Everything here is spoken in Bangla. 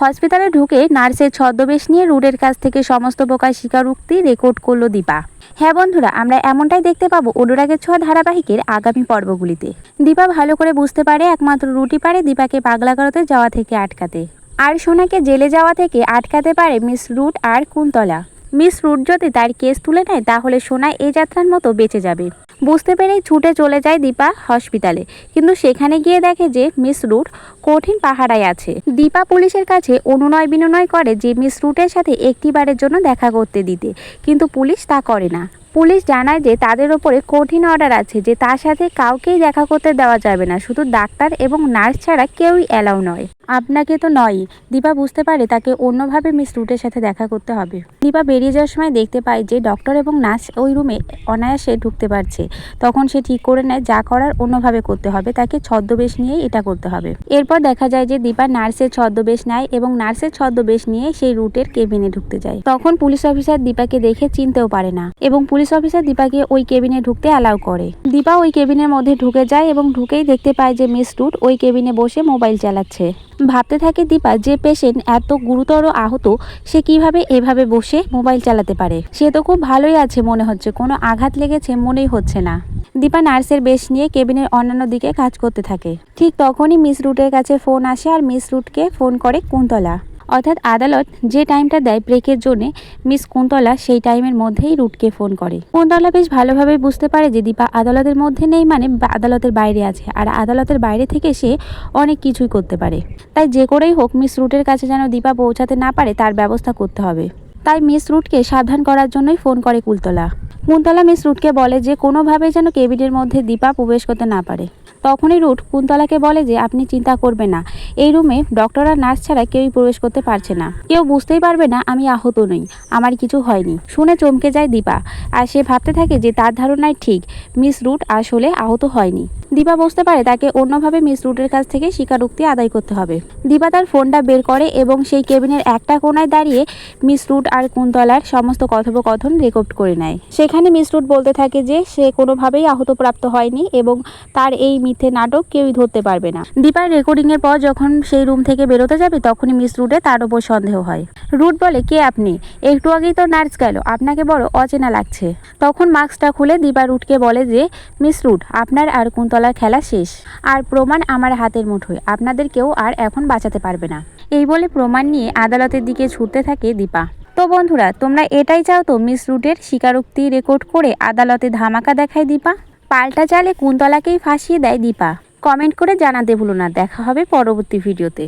হসপিটালে ঢুকে নার্সের ছদ্মবেশ নিয়ে রুডের কাছ থেকে সমস্ত প্রকার স্বীকারোক্তি রেকর্ড করল দীপা। হ্যাঁ বন্ধুরা, আমরা এমনটাই দেখতে পাবো অনুরাগের ছোঁয়া ধারাবাহিকের আগামী পর্বগুলিতে। দীপা ভালো করে বুঝতে পারে একমাত্র রুটি পারে দীপাকে পাগলা করতে যাওয়া থেকে আটকাতে। আর সোনাকে জেলে যাওয়া থেকে আটকাতে পারে মিস রুট আর কুন্তলা। মিস রুট যদি তার কেস তুলে নেয়, তাহলে সোনা এই যাত্রার মতো বেঁচে যাবে। বুঝতে পেরেই ছুটে চলে যায় দীপা হসপিটালে। কিন্তু সেখানে গিয়ে দেখে যে মিস রুট কঠিন পাহারায় আছে। দীপা পুলিশের কাছে অনুনয় বিনয় করে যে মিস রুটের সাথে একটি বারের জন্য দেখা করতে দিতে। কিন্তু পুলিশ তা করে না। পুলিশ জানায় যে তাদের ওপরে কঠিন অর্ডার আছে, যে তার সাথে কাউকেই দেখা করতে দেওয়া যাবে না। শুধু ডাক্তার এবং নার্স ছাড়া কেউই অ্যালাউ নয়। আপনাকে তো নয়। দীপা বুঝতে পারে তাকে অন্যভাবে মিস রুটের সাথে দেখা করতে হবে। দীপা বেরিয়ে যাওয়ার সময় দেখতে পায় যে ডক্টর এবং নার্স ওই রুমে অনায়াসে ঢুকতে পারছে। তখন সে ঠিক করে নেয় যা করার অন্যভাবে করতে হবে, তাকে ছদ্মবেশ নিয়েই এটা করতে হবে। এরপর দেখা যায় যে দীপা নার্সের ছদ্মবেশ নেয় এবং নার্সের ছদ্মবেশ নিয়ে সেই রুটের কেবিনে ঢুকতে যায়। তখন পুলিশ অফিসার দীপাকে দেখে চিনতেও পারে না এবং পুলিশ অফিসার দীপাকে ওই কেবিনে ঢুকতে অ্যালাউ করে। দীপা ওই কেবিনের মধ্যে ঢুকে যায় এবং ঢুকেই দেখতে পায় যে মিস রুট ওই কেবিনে বসে মোবাইল চালাচ্ছে। ভাবতে থাকে দীপা যে পেশেন্ট এত গুরুতর আহত, সে কীভাবে এভাবে বসে মোবাইল চালাতে পারে? সে তো খুব ভালোই আছে মনে হচ্ছে, কোনো আঘাত লেগেছে মনেই হচ্ছে না। দীপা নার্সের বেশ নিয়ে কেবিনের অন্যান্য দিকে কাজ করতে থাকে। ঠিক তখনই মিস রুটের কাছে ফোন আসে আর মিস রুটকে ফোন করে কুন্তলা। অর্থাৎ আদালত যে টাইমটা দেয় ব্রেকের জন্য মিস কুন্তলা সেই টাইমের মধ্যেই রুটকে ফোন করে। কুন্তলা বেশ ভালোভাবে বুঝতে পারে যে দীপা আদালতের মধ্যে নেই মানে আদালতের বাইরে আছে, আর আদালতের বাইরে থেকে সে অনেক কিছুই করতে পারে। তাই যে করেই হোক মিস রুটের কাছে যেন দীপা পৌঁছাতে না পারে, তার ব্যবস্থা করতে হবে। তাই মিস রুটকে সাবধান করার জন্যই ফোন করে কুন্তলা। কুন্তলা মিস রুটকে বলে যে কোনোভাবেই যেন কেবিনের মধ্যে দীপা প্রবেশ করতে না পারে। তখনই রুট কুন্তলাকে বলে যে আপনি চিন্তা করবেন না। এই রুমে ডক্টর আর নার্স ছাড়া কেউই প্রবেশ করতে পারছে না। কেউ বুঝতেই পারবে না আমি আহত নই, আমার কিছু হয়নি। শুনে চমকে যায় দীপা, আর সে ভাবতে থাকে যে তার ধারণায় ঠিক, মিস রুট আসলে আহত হয়নি। দীপা বুঝতে পারে তাকে অন্যভাবে মিস রুটের কাছ থেকে স্বীকারোক্তি আদায় করতে হবে। দীপা তার ফোনটা বের করে এবং সেই কেবিনের একটা কোনায় দাঁড়িয়ে মিস রুট আর কুন্তলার সমস্ত কথোপকথন রেকর্ড করে নেয়। সেখানে মিস রুট বলতে থাকে যে সে কোনোভাবেই আহতপ্রাপ্ত হয়নি এবং তার এই মিথ্যে নাটক কেউই ধরতে পারবে না। দীপার রেকর্ডিং এর পর যখন সেই রুম থেকে বেরোতে যাবে, তখনই মিস রুটে তার উপর সন্দেহ হয়। রুট বলে, কে আপনি? একটু আগেই তো নার্স গেল। আপনাকে বড় অচেনা লাগছে। তখন মাস্কটা খুলে দীপা রুটকে বলে যে, মিস রুট, আপনার আর কুন্তলার খেলা শেষ। আর প্রমাণ আমার হাতের মুঠোয়। আপনাদের কেউ আর এখন বাঁচাতে পারবে না। এই বলে প্রমাণ নিয়ে আদালতের দিকে ছুটতে থাকে দীপা। তো বন্ধুরা, তোমরা এটাই চাও তো মিস রুটের স্বীকারোক্তি রেকর্ড করে আদালতে ধামাকা দেখায় দীপা? পাল্টা চালে কুন্তলাকেই ফাঁসিয়ে দেয় দীপা। কমেন্ট করে জানাতে ভুলো না, দেখা হবে পরবর্তী ভিডিওতে।